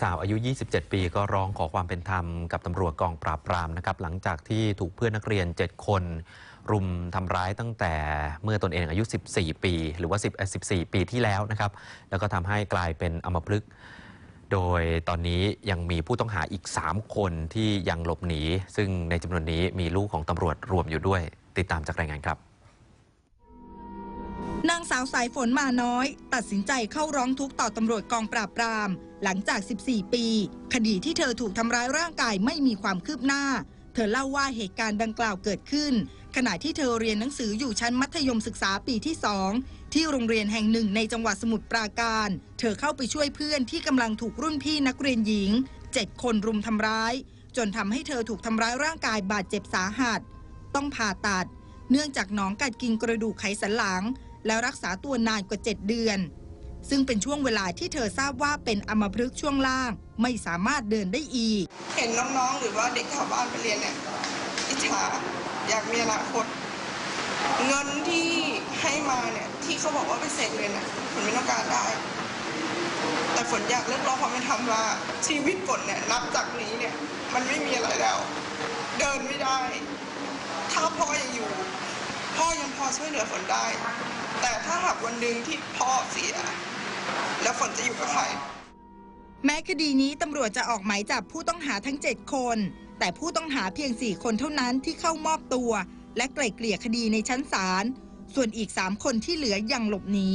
สาวอายุ 27 ปีก็ร้องขอความเป็นธรรมกับตำรวจกองปราบปรามนะครับหลังจากที่ถูกเพื่อนนักเรียน 7 คน รุมทำร้ายตั้งแต่เมื่อตนเองอายุ 14 ปี หรือว่า10 14 ปีที่แล้วนะครับ แล้วก็ทำให้กลายเป็นอมพฤกษ์โดยตอนนี้ยังมีผู้ต้องหาอีก 3 คนที่ยังหลบหนี ซึ่งในจำนวนนี้มีลูกของตำรวจรวมอยู่ด้วย ติดตามจากรายงานครับ นางสาวสายฝนมาน้อย ตัดสินใจเข้าร้องทุกข์ต่อตำรวจกองปราบปราม หลังจาก 14 ปี คดีที่เธอถูกทำร้ายร่างกายไม่มีความคืบหน้า เธอเล่าว่าเหตุการณ์ดังกล่าวเกิดขึ้น ขณะที่เธอเรียนหนังสืออยู่ชั้นมัธยมศึกษาปีที่2ที่โรงเรียนแห่งหนึ่งในจังหวัดสมุทรปราการ เธอเข้าไปช่วยเพื่อนที่กำลังถูกรุ่นพี่นักเรียนหญิง 7 คนรุมทำร้าย จนทำให้เธอถูกทำร้ายร่างกายบาดเจ็บสาหัส ต้องผ่าตัด เนื่องจากหนองกัดกินกระดูกไขสันหลัง แล้วรักษาตัวนานกว่า 7 เดือน ซึ่งเป็นช่วงเวลาที่เธอทราบว่าเป็นอัมพฤกษ์ช่วงล่าง ไม่สามารถเดินได้อีก เห็นน้องๆ หรือว่าเด็กแถวบ้านไปเรียนเนี่ยอิจฉาอยากมีอนาคต เงินที่ให้มาเนี่ยที่เขาบอกว่าไปเสกเงินอะฝนไม่ต้องการได้ แต่ฝนอยากเรียกร้องความเป็นธรรมว่าชีวิตฝนเนี่ยนับจากนี้เนี่ยมันไม่มีอะไรแล้ว เดินไม่ได้ ถ้าพ่อยังอยู่ พอยังพอช่วยเหลือฝนได้ แต่ถ้าหากวันหนึ่งที่พ่อเสีย แล้วฝนจะอยู่กับใคร แม้คดีนี้ตำรวจจะออกหมายจับผู้ต้องหาทั้ง 7 คน แต่ผู้ต้องหาเพียง 4 คนเท่านั้นที่เข้ามอบตัว และไกล่เกลี่ยคดีในชั้นศาล ส่วนอีก 3 คนที่เหลือยังหลบหนี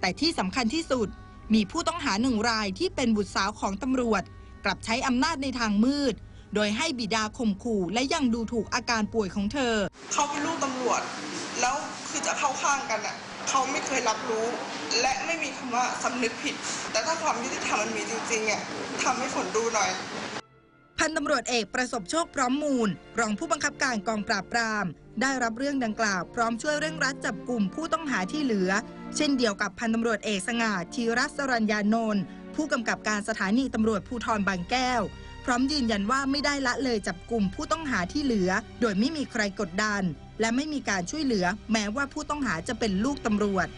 แต่ที่สำคัญที่สุดมีผู้ต้องหาหนึ่งรายที่เป็นบุตรสาวของตำรวจ กลับใช้อำนาจในทางมืด โดยให้บิดาข่มขู่และยังดูถูกอาการป่วยของเธอ เขาเป็นลูกตำรวจ แล้วคือจะเข้าข้างกันอะเขาไม่เคยรับรู้และไม่มีคำว่าสำนึกผิด แต่ถ้าความยุติธรรมมันมีจริงๆอะทำให้ฝนดูหน่อย พันตำรวจเอกประสบโชคพร้อมมูล รองผู้บังคับการกองปราบปราม ได้รับเรื่องดังกล่าว พร้อมช่วยเร่งรัดจับกลุ่มผู้ต้องหาที่เหลือ เช่นเดียวกับพันตำรวจเอกสง่าธีรัสรัญญานนท์ผู้กำกับการสถานีตำรวจภูธรบางแก้ว พร้อมยืนยันว่าไม่ได้ละเลยจับกลุ่มผู้ต้องหาที่เหลือ โดยไม่มีใครกดดัน และไม่มีการช่วยเหลือแม้ว่าผู้ต้องหาจะเป็นลูกตำรวจ